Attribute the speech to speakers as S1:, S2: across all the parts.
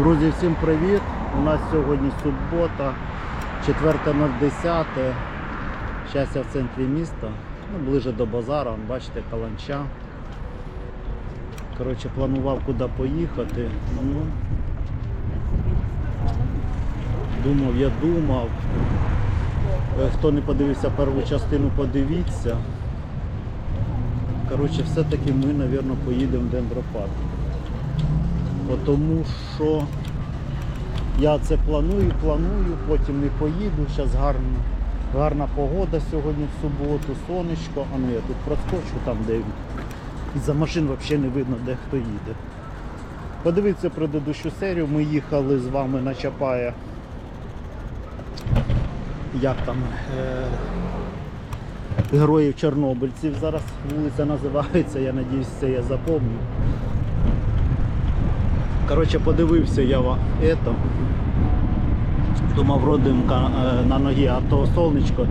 S1: Друзі, всім привіт! У нас сьогодні субота, 4.10. Щастя в центрі міста. Ну, ближе до базару, бачите, каланча. Коротше, планував куди поїхати. Ну, думав, я думав. Е, Хто не подивився першу частину, подивіться. Коротше, все-таки ми, мабуть, поїдемо в дендропарк. Тому що я це планую, планую, потім не поїду. Зараз гарна, гарна погода сьогодні в суботу, сонечко. А ну я тут проскочу там, де за машин взагалі не видно, де хто їде. Подивіться предыдущу серію. Ми їхали з вами на Чапая. Як там? Е- Героїв Чорнобильців зараз вулиця називається, я надіюсь, це я запомню. Коротше, подивився я ето. Думав, родимка е, на ногі, а то сонечко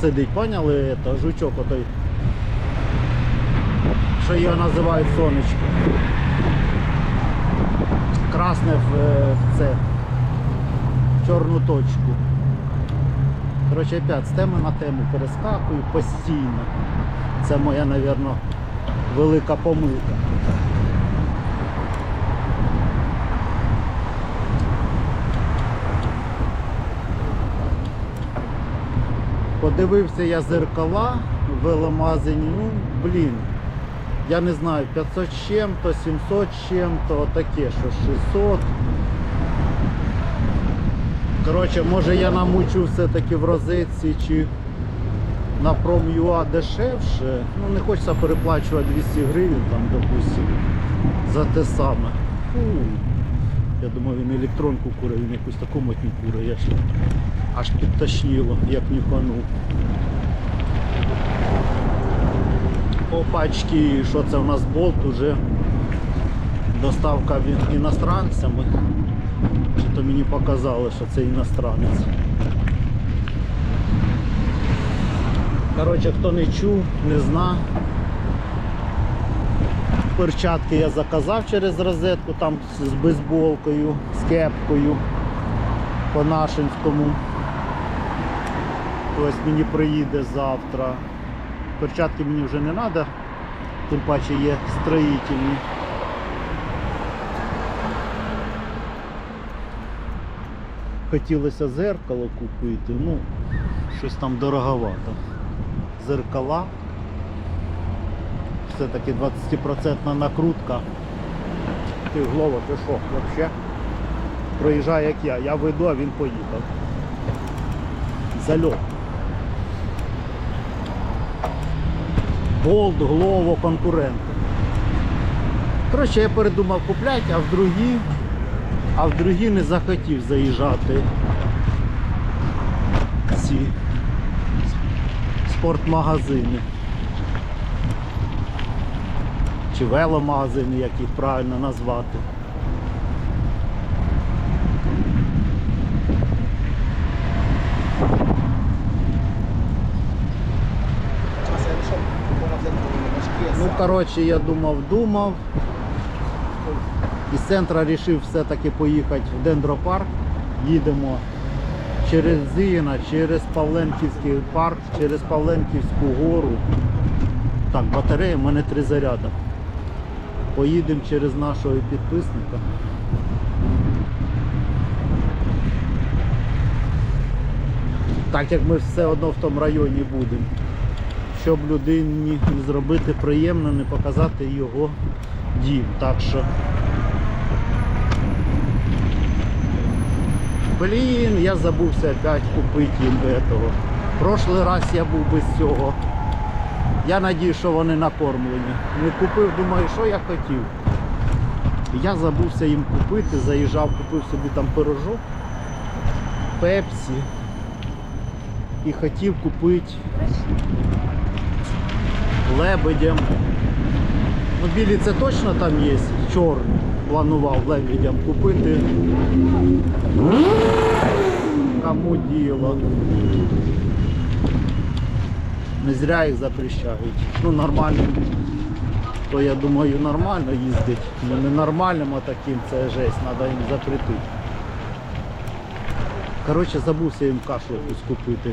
S1: сидить, поняли? Ето, жучок отой. Що його називають сонечко. Красне в, е, це. Чорну точку. Коротше, опять з теми на тему перескакую постійно. Це моя, мабуть, велика помилка. Подивився я зеркала в веломазині, ну, блін. Я не знаю, 500 з чим-то, 700 з чим-то, таке, що 600. Коротше, може я намучу все-таки в розетці чи на Prom.ua дешевше. Ну не хочеться переплачувати 200 гривень там, допустим, за те саме. Фу. Я думаю, він електронку куре, він якусь таку мотню куре, я ж аж підтошніло, як нюханув. Опачки, що це у нас болт уже доставка від іностранцями. Чи то мені показали, що це іностранець. Коротше, хто не чув, не зна. Перчатки я заказав через розетку, там з бейсболкою, з кепкою по нашинському. Ось мені приїде завтра. Перчатки мені вже не треба, тим паче є строїтельні. Хотілося зеркало купити, ну, щось там дороговато. Зеркала. Все-таки 20% накрутка. Ти Глова, ти що, взагалі? Проїжджає як я. Я веду, а він поїхав. Зальот. Болт, Глово, конкуренти. Коротше, я передумав купляти, а в другі, а в другі не захотів заїжджати ці спортмагазини. Чи веломагазини, як їх правильно назвати. Ну, коротше, я думав, думав. Із центра вирішив все-таки поїхати в дендропарк. Їдемо через Зіна, через Павленківський парк, через Павленківську гору. Так, батарея, в мене три заряди. Поїдемо через нашого підписника. Так як ми все одно в тому районі будемо. Щоб людині зробити приємно, не показати його дім. Так що. Блін, я забувся опять купити їм этого. Прошлий раз я був без цього. Я надію, що вони накормлені. Не купив, думаю, що я хотів. Я забувся їм купити, заїжджав, купив собі там пирожок, пепсі. І хотів купити лебедям. Ну, білі це точно там є, чорні. Планував лебедям купити. Кому діло. Не зря їх запрещають. Ну нормально. то я думаю нормально їздить. Ну не нормальним, а таким це жесть, треба їм запретити. Коротше, забувся їм кашу купити.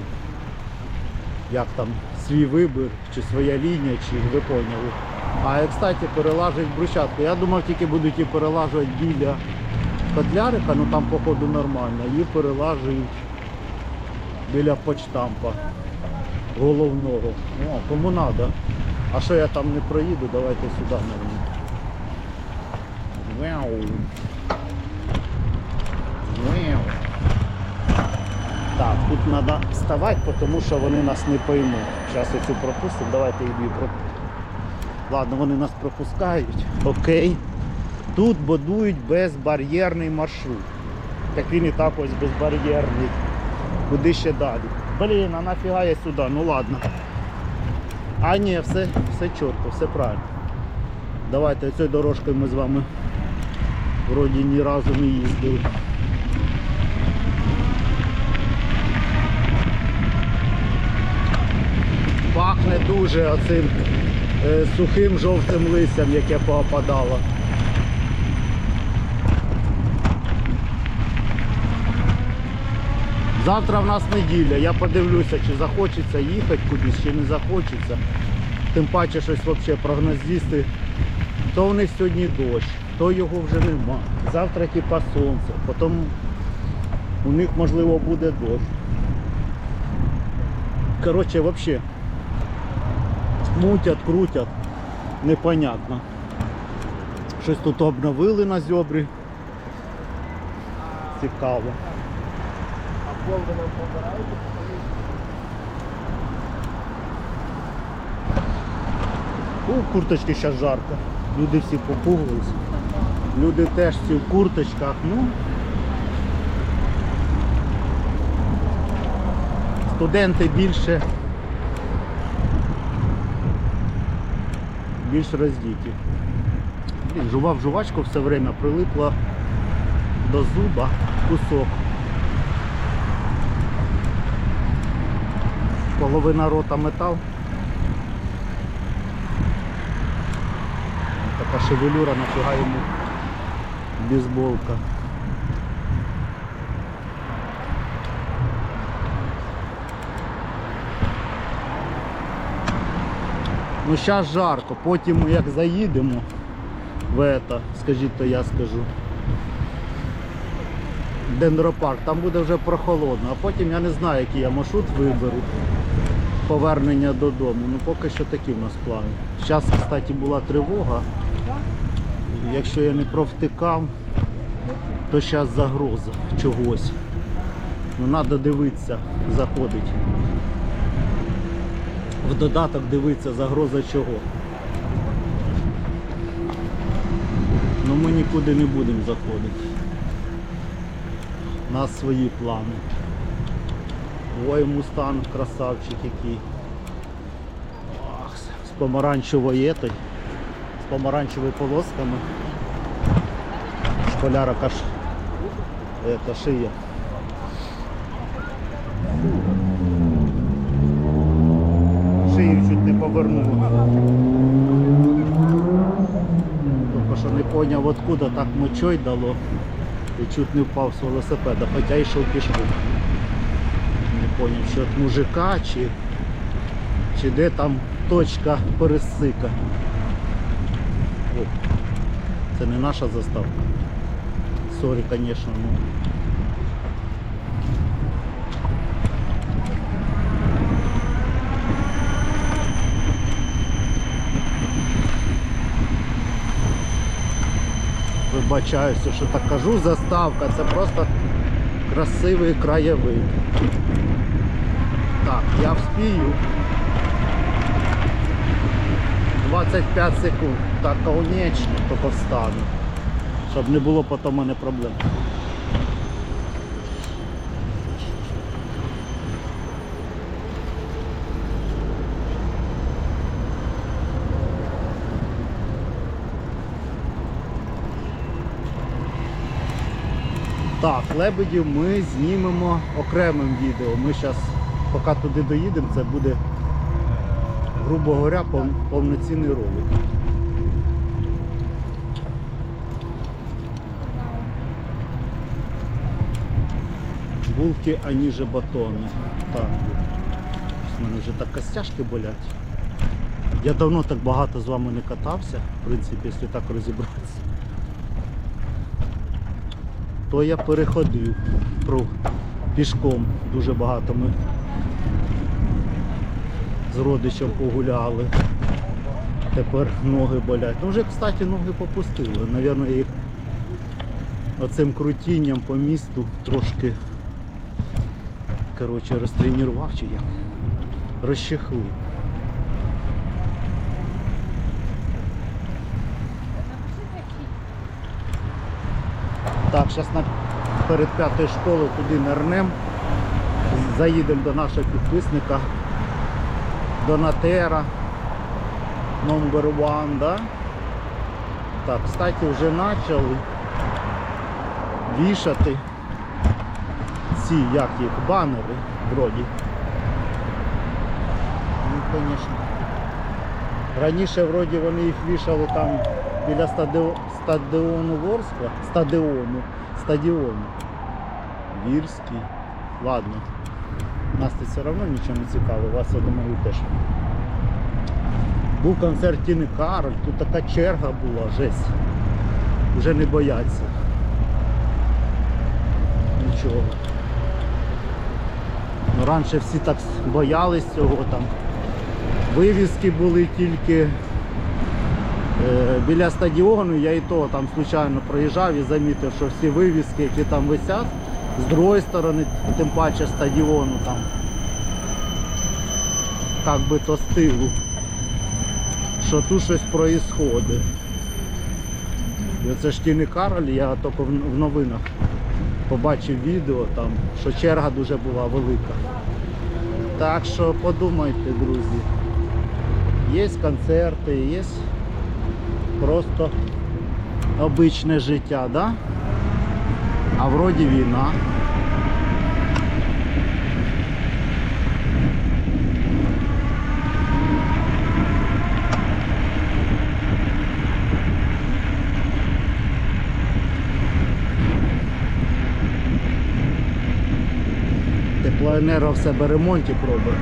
S1: Як там, свій вибір, чи своя лінія, чи ви поняли. А і, кстати, перелажують брусчатку. Я думав, тільки будуть її перелажувати біля котлярика, ну там походу нормально. Її перелажують біля почтампа головного. О, кому треба. А що я там не проїду, давайте сюди. Вау. Вау. Так, тут треба вставати, тому що вони нас не поймуть. Зараз оцю пропустимо, давайте дві пропустимо. Ладно, вони нас пропускають. Окей. Тут будують безбар'єрний маршрут. Так він і так ось безбар'єрний. Куди ще далі? Блін, а нафіга я сюди? Ну ладно. А ні, все, все чітко, все правильно. Давайте цією дорожкою ми з вами вроді ні разу не їздили. Дуже оцим е, сухим жовтим листям, яке поопадало. Завтра в нас неділя, я подивлюся, чи захочеться їхати кудись, чи не захочеться. Тим паче щось взагалі прогнозісти. То в них сьогодні дощ, то його вже нема. Завтра типа сонце, потім у них можливо буде дощ. Коротше, взагалі мутять, крутять, непонятно. Щось тут обновили на зьобрі. Цікаво. У курточки зараз жарко. Люди всі попугались. Люди теж всі в курточках. Ну, студенти більше більш роздіті. Жував жувачку все время, прилипла до зуба кусок. Половина рота метал. Така шевелюра, нафіга йому бейсболка. Ну зараз жарко, потім як заїдемо в это, скажіть, то я скажу. Дендропарк, там буде вже прохолодно, а потім я не знаю, який я маршрут виберу. Повернення додому. Ну поки що такі в нас плани. Зараз, кстати, була тривога. Якщо я не провтикав, то зараз загроза чогось. Ну треба дивитися, заходить. В додаток дивитися загроза чого. Ну ми нікуди не будемо заходити. У нас свої плани. Ой, мустанг, красавчик який. Ах, з помаранчевою етой, з помаранчевими полосками. Школяра каш. Это шия. Не. Тільки що не поняв откуда так мочой дало і чуть не впав з велосипеда, хоча йшов пішком. Не поняв, що від мужика чи, чи де там точка пересика. О, це не наша заставка. Сорі, звісно, ну. Вибачаюся, що так кажу, заставка, це просто красивий краєвид. Так, я вспію. 25 секунд. Так, конечно, тільки встану. Щоб не було потім у мене проблем. Так, лебедів ми знімемо окремим відео. Ми зараз, поки туди доїдемо, це буде, грубо говоря, повноцінний ролик. Булки, ані же батони. Так. У мене вже так костяшки болять. Я давно так багато з вами не катався, в принципі, якщо так розібратися. То я переходив про пішком. Дуже багато ми з родичем погуляли. Тепер ноги болять. Ну вже, кстати, ноги попустили. Навірно, їх оцим крутінням по місту трошки коротше, розтренував чи як. Розчехлив. Так, зараз перед п'ятою школою туди нирнем. Заїдемо до нашого підписника Донатера. Number one, да? Так, кстати, вже почали вішати ці, як їх, банери вроді. Ну, звісно. Раніше вроді вони їх вішали там біля стадіо- стадіону Ворскла, стадіону, стадіону. Вірський. Ладно. Нас тут все одно нічого не цікаво, вас я думаю теж. Був концерт Тіни Кароль, тут така черга була, жесть. Вже не бояться. Нічого. Ну, раніше всі так боялись цього там. Вивіски були тільки біля стадіону, я і то там случайно проїжджав і замітив, що всі вивіски, які там висять, з другої сторони, тим паче стадіону там. Як би то стилу. Що тут щось проїсходить. І оце ж Тіни Кароль, я тільки в новинах побачив відео там, що черга дуже була велика. Так що подумайте, друзі. Є концерти, є просто обичне життя, да? А вроді війна. Теплоенерго в себе ремонті пробує.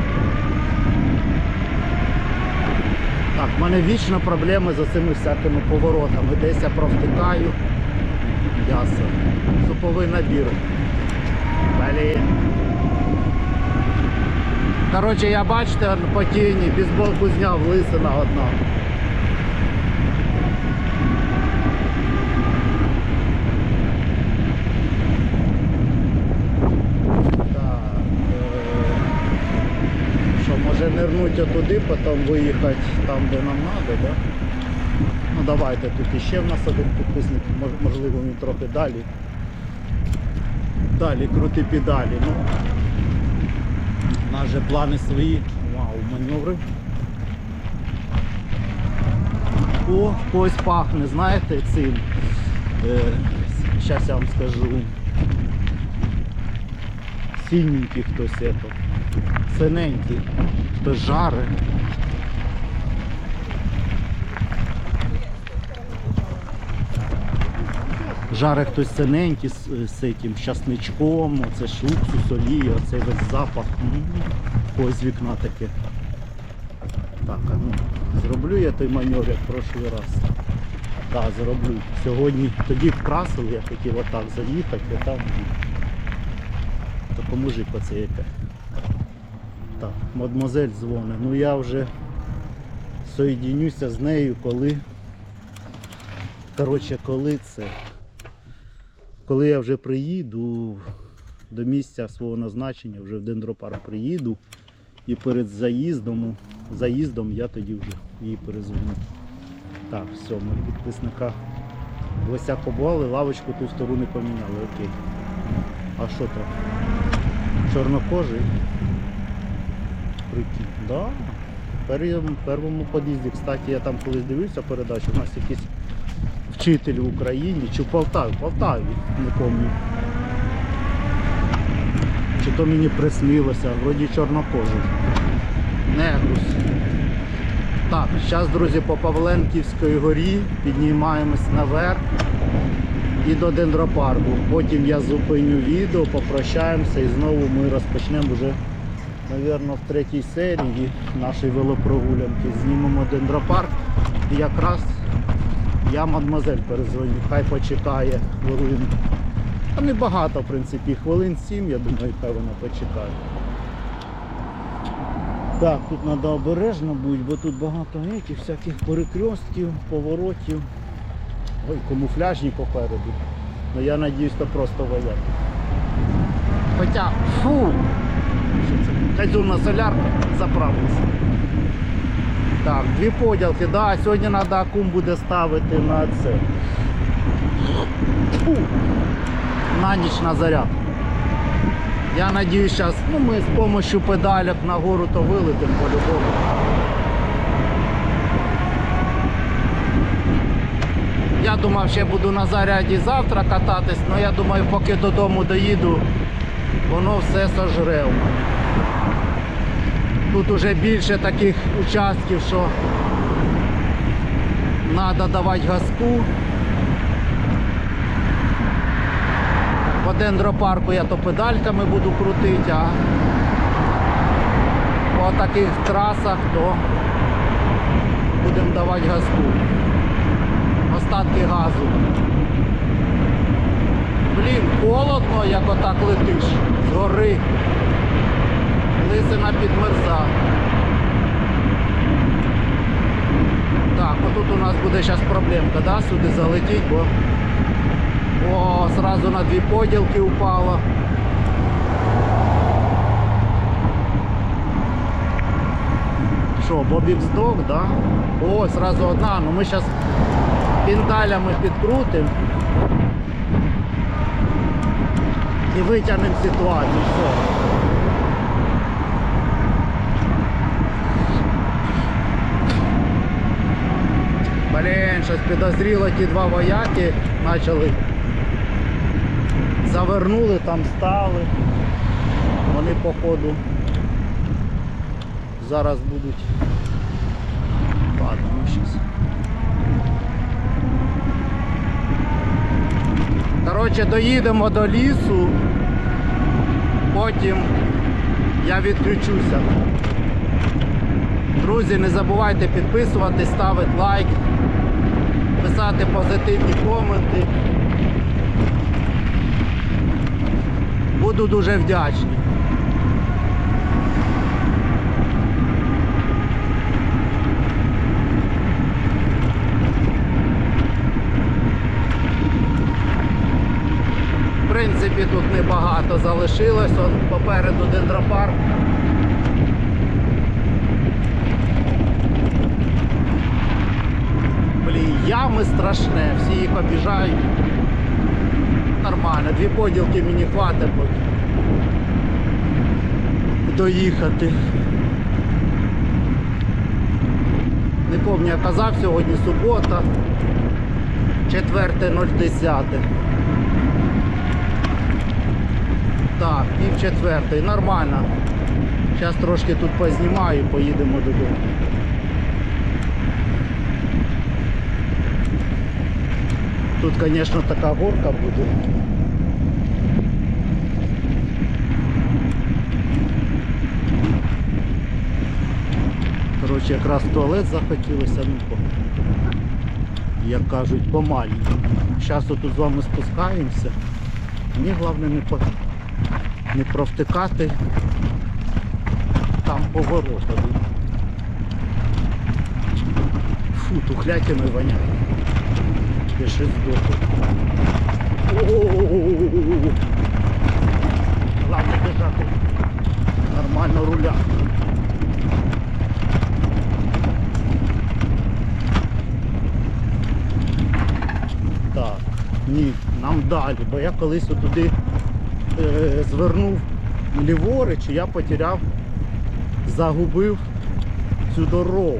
S1: Так, в мене вічно проблеми з цими всякими поворотами. Десь я провтикаю. Ясно. Суповий набір. Блін. Коротше, я бачите по тіні, бейсболку зняв, лисина одна. Так. е, Що, може нирнуть отуди, потім виїхати там, де нам треба, да? Ну давайте, тут іще в нас один підписник, можливо він трохи далі. Далі, крути педалі. Ну, у нас же плани свої. Вау, маневри. О, когось пахне, знаєте, цим. Е, я вам скажу. Синенький хтось это. Синенький. Хтось жаре. Жаре хтось синенький з, з цим щасничком, оце ж уксус, олія, оцей весь запах. Ось вікна таке. Так, а ну, зроблю я той маневр, як прошлий раз. Так, зроблю. Сьогодні тоді красив, я хотів отак заїхати, а там допоможи пацієнта. Так, мадмозель дзвонить. Ну я вже соєдінюся з нею, коли. Коротше, коли це. Коли я вже приїду до місця свого назначення, вже в дендропарк приїду і перед заїздом, заїздом я тоді вже її перезвоню. Так, все, ми підписника гостя побували, лавочку ту стару не поміняли, окей. А що там? Чорнокожий? Прикинь, да. В першому, під'їзді, кстати, я там колись дивився передачу, у нас якийсь вчитель в Україні, чи в Полтаві, в Полтаві, не пам'ятаю. Чи то мені приснилося, вроді чорнокожий. Негрус. Так, зараз, друзі, по Павленківській горі піднімаємось наверх. і до дендропарку. Потім я зупиню відео, попрощаємося і знову ми розпочнемо вже, мабуть, в третій серії нашої велопрогулянки. Знімемо дендропарк. І якраз я мадмазель перезвоню, хай почекає хвилин. Та не багато, в принципі, хвилин сім, я думаю, хай вона почекає. Так, тут треба обережно бути, бо тут багато етих, всяких перекрестків, поворотів. Ой, камуфляжні попереду. Ну я надіюсь, то просто вояк. Хоча, фу! Казюрна солярка заправилася. Так, дві поділки, да, сьогодні треба акум буде ставити на це. Фу. На ніч на заряд. Я надіюсь, зараз ну, ми з допомогою педалек на гору то вилетимо по-любому. Я думав, ще буду на заряді завтра кататись, але я думаю, поки додому доїду, воно все сожре у мене. Тут уже більше таких участків, що треба давати газку. По дендропарку я то педальками буду крутити, а по таких трасах то будемо давати газку. Остатки газу. Блін, холодно, як отак летиш з гори. Лисина підмерза. Так, отут у нас буде зараз проблемка, да? сюди залетіть, бо о, сразу на дві поділки упало. Що, Бобік здох, да? О, сразу одна, ну ми зараз піндалями підкрутимо і витягнемо ситуацію. Все. Блін, щось підозріло ті два вояки почали. Завернули, там стали. Вони походу зараз будуть. Ми щас. Коротше, доїдемо до лісу, потім я відключуся. Друзі, не забувайте підписуватись, ставити лайк, писати позитивні коменти. Буду дуже вдячний. В принципі, тут небагато залишилось, он попереду дендропарк. Блін, ями страшне, всі їх обіжають. Нормально, дві поділки мені хватить доїхати. Не пам'ятаю, я казав, сьогодні субота, 4.010. Так, пів четвертої, нормально. Зараз трошки тут познімаю, поїдемо додому. Тут, звісно, така горка буде. Коротше, якраз в туалет захотілося, ну, як кажуть, помаленьку. Зараз тут з вами спускаємося. Мені головне не, по, не провтикати там поворота. Фу, тухлятиною воняє. Здохну. О-о-о-о-о-о-о. Главное держати нормально руля. Так, ні, нам далі, бо я колись туди е, звернув ліворуч, і я потеряв, загубив цю дорогу.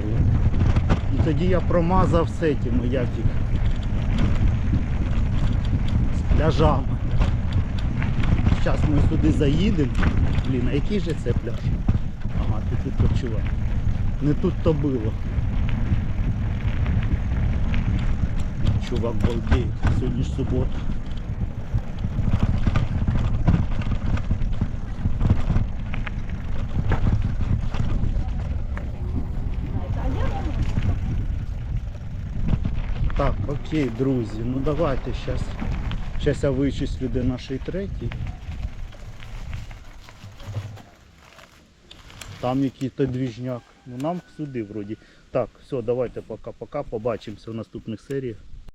S1: І тоді я промазав з цими, як їх, пляжами. Зараз ми сюди заїдемо. Блін, а який же це пляж? Ага, ти тут почував. Не тут то було. Чувак балдеє. Сьогодні ж субота. Так, окей, друзі, ну давайте зараз. Зараз я вичислю, де наш третій. Там який-то двіжняк. Ну нам сюди вроді. Так, все, давайте пока-пока. Побачимося в наступних серіях.